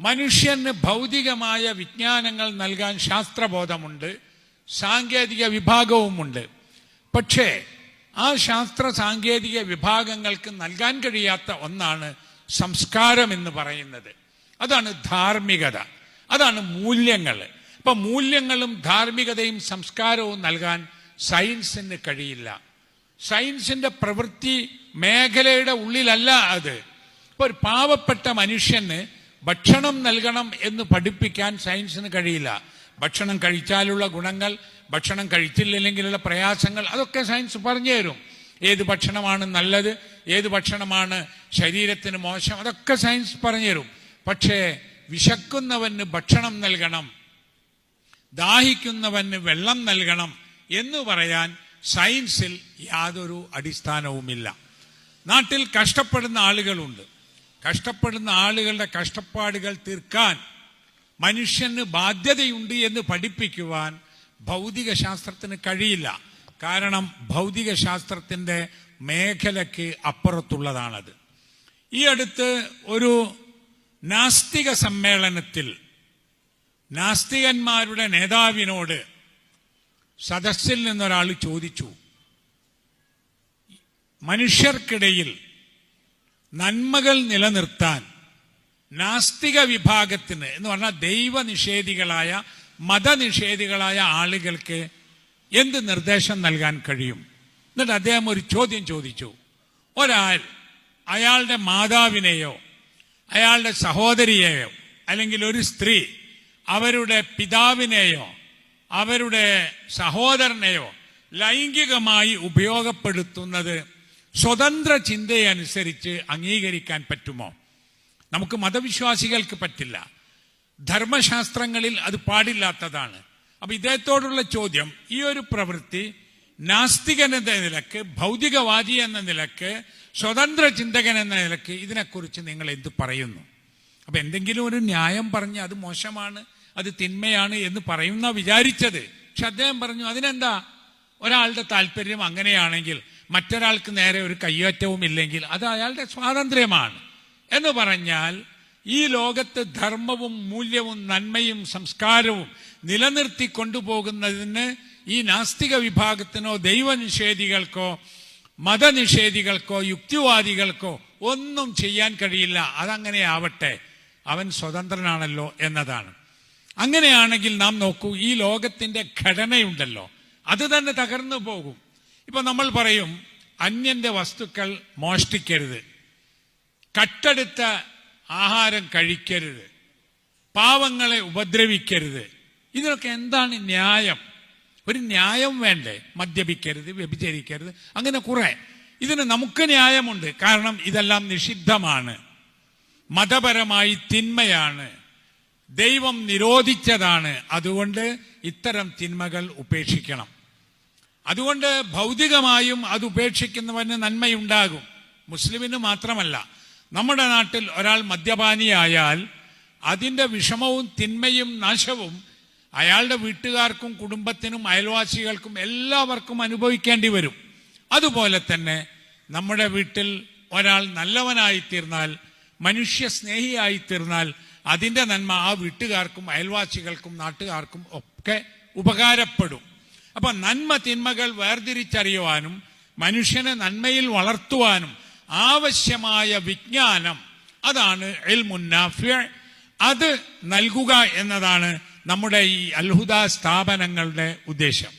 മനുഷ്യന് ഭൗതികമായ വിജ്ഞാനങ്ങൾ നൽകാൻ ശാസ്ത്രബോധമുണ്ട് സാങ്കേതിക വിഭാഗവുമുണ്ട്. പക്ഷേ ആ ശാസ്ത്ര സാങ്കേതിക വിഭാഗങ്ങൾക്ക് നൽകാൻ കഴിയാത്ത ഒന്നാണ് സംസ്കാരം എന്ന് പറയുന്നത്. അതാണ് ധാർമ്മികത. അതാണ് മൂല്യങ്ങൾ. അപ്പൊ മൂല്യങ്ങളും ധാർമ്മികതയും സംസ്കാരവും നൽകാൻ സയൻസിന് കഴിയില്ല. സയൻസിന്റെ പ്രവൃത്തി മേഖലയുടെ ഉള്ളിലല്ല അത്. ഇപ്പൊ ഒരു പാവപ്പെട്ട മനുഷ്യന് ഭക്ഷണം നൽകണം എന്ന് പഠിപ്പിക്കാൻ സയൻസിന് കഴിയില്ല. ഭക്ഷണം കഴിച്ചാലുള്ള ഗുണങ്ങൾ ഭക്ഷണം കഴിച്ചില്ലെങ്കിലുള്ള പ്രയാസങ്ങൾ അതൊക്കെ സയൻസ് പറഞ്ഞു തരും. ഏത് ഭക്ഷണമാണ് നല്ലത് ഏത് ഭക്ഷണമാണ് ശരീരത്തിന് മോശം അതൊക്കെ സയൻസ് പറഞ്ഞു തരും. പക്ഷേ വിശക്കുന്നവന് ഭക്ഷണം നൽകണം ദാഹിക്കുന്നവന് വെള്ളം നൽകണം എന്ന് പറയാൻ സയൻസിൽ യാതൊരു അടിസ്ഥാനവുമില്ല. നാട്ടിൽ കഷ്ടപ്പെടുന്ന ആളുകളുണ്ട്. കഷ്ടപ്പെടുന്ന ആളുകളുടെ കഷ്ടപ്പാടുകൾ തീർക്കാൻ മനുഷ്യന് ബാധ്യതയുണ്ട് എന്ന് പഠിപ്പിക്കുവാൻ ഭൗതിക ശാസ്ത്രത്തിന് കഴിയില്ല. കാരണം ഭൗതിക ശാസ്ത്രത്തിന്റെ മേഖലയ്ക്ക് അപ്പുറത്തുള്ളതാണത്. ഈ അടുത്ത് ഒരു നാസ്തിക സമ്മേളനത്തിൽ നാസ്തികന്മാരുടെ നേതാവിനോട് സദസ്സിൽ നിന്നൊരാൾ ചോദിച്ചു മനുഷ്യർക്കിടയിൽ നന്മകൾ നിലനിർത്താൻ നാസ്തിക വിഭാഗത്തിന് എന്ന് പറഞ്ഞാൽ ദൈവനിഷേധികളായ മതനിഷേധികളായ ആളുകൾക്ക് എന്ത് നിർദ്ദേശം നൽകാൻ കഴിയും? എന്നിട്ട് അദ്ദേഹം ഒരു ചോദ്യം ചോദിച്ചു. ഒരാൾ അയാളുടെ മാതാവിനെയോ അയാളുടെ സഹോദരിയെയോ അല്ലെങ്കിൽ ഒരു സ്ത്രീ അവരുടെ പിതാവിനെയോ അവരുടെ സഹോദരനെയോ ലൈംഗികമായി ഉപയോഗപ്പെടുത്തുന്നത് സ്വതന്ത്ര ചിന്തയനുസരിച്ച് അംഗീകരിക്കാൻ പറ്റുമോ? നമുക്ക് മതവിശ്വാസികൾക്ക് പറ്റില്ല. ധർമ്മശാസ്ത്രങ്ങളിൽ അത് പാടില്ലാത്തതാണ്. അപ്പൊ ഇദ്ദേഹത്തോടുള്ള ചോദ്യം ഈ ഒരു പ്രവൃത്തി നാസ്തികൻ എന്ന നിലയ്ക്ക് ഭൗതികവാദി എന്ന നിലയ്ക്ക് സ്വതന്ത്ര ചിന്തകൻ എന്ന നിലയ്ക്ക് ഇതിനെക്കുറിച്ച് നിങ്ങൾ എന്ത് പറയുന്നു? അപ്പൊ എന്തെങ്കിലും ഒരു ന്യായം പറഞ്ഞ് അത് മോശമാണ് അത് തിന്മയാണ് എന്ന് പറയുന്ന വിചാരിച്ചത്. പക്ഷെ അദ്ദേഹം പറഞ്ഞു അതിനെന്താ? ഒരാളുടെ താല്പര്യം അങ്ങനെയാണെങ്കിൽ മറ്റൊരാൾക്ക് നേരെ ഒരു കയ്യേറ്റവും ഇല്ലെങ്കിൽ അത് അയാളുടെ സ്വാതന്ത്ര്യമാണ്. എന്ന് പറഞ്ഞാൽ ഈ ലോകത്ത് ധർമ്മവും മൂല്യവും നന്മയും സംസ്കാരവും നിലനിർത്തി കൊണ്ടുപോകുന്നതിന് ഈ നാസ്തിക വിഭാഗത്തിനോ ദൈവനിഷേധികൾക്കോ മതനിഷേധികൾക്കോ യുക്തിവാദികൾക്കോ ഒന്നും ചെയ്യാൻ കഴിയില്ല. അതങ്ങനെ ആവട്ടെ. അവൻ സ്വതന്ത്രനാണല്ലോ എന്നതാണ്. അങ്ങനെയാണെങ്കിൽ നാം നോക്കൂ ഈ ലോകത്തിന്റെ ഘടനയുണ്ടല്ലോ. അത് തന്നെ തകർന്നു പോകും. ഇപ്പൊ നമ്മൾ പറയും അന്യന്റെ വസ്തുക്കൾ മോഷ്ടിക്കരുത്. കട്ടെടുത്ത ആഹാരം കഴിക്കരുത്. പാവങ്ങളെ ഉപദ്രവിക്കരുത്. ഇതിനൊക്കെ എന്താണ് ന്യായം? ഒരു ന്യായം വേണ്ടേ? മദ്യപിക്കരുത് വ്യഭിചരിക്കരുത് അങ്ങനെ കുറെ. ഇതിന് നമുക്ക് ന്യായമുണ്ട്. കാരണം ഇതെല്ലാം നിഷിദ്ധമാണ്. മതപരമായി തിന്മയാണ്. ദൈവം നിരോധിച്ചതാണ്. അതുകൊണ്ട് ഇത്തരം തിന്മകൾ ഉപേക്ഷിക്കണം. അതുകൊണ്ട് ഭൗതികമായും അത് ഉപേക്ഷിക്കുന്നവന് നന്മയുണ്ടാകും. മുസ്ലിമിന് മാത്രമല്ല നമ്മുടെ നാട്ടിൽ ഒരാൾ മദ്യപാനിയായാൽ അതിന്റെ വിഷമവും തിന്മയും നാശവും അയാളുടെ വീട്ടുകാർക്കും കുടുംബത്തിനും അയൽവാസികൾക്കും എല്ലാവർക്കും അനുഭവിക്കേണ്ടി വരും. അതുപോലെ തന്നെ നമ്മുടെ വീട്ടിൽ ഒരാൾ നല്ലവനായി തീർന്നാൽ മനുഷ്യ സ്നേഹിയായി തീർന്നാൽ അതിന്റെ നന്മ ആ വീട്ടുകാർക്കും അയൽവാസികൾക്കും നാട്ടുകാർക്കും ഒക്കെ ഉപകാരപ്പെടും. അപ്പൊ നന്മ തിന്മകൾ വേർതിരിച്ചറിയുവാനും മനുഷ്യനെ നന്മയിൽ വളർത്തുവാനും ആവശ്യമായ വിജ്ഞാനം അതാണ് എൽ മുന്നാഫ്യ അത് നൽകുക എന്നതാണ് നമ്മുടെ ഈ അൽഹുദ സ്ഥാപനങ്ങളുടെ ഉദ്ദേശം.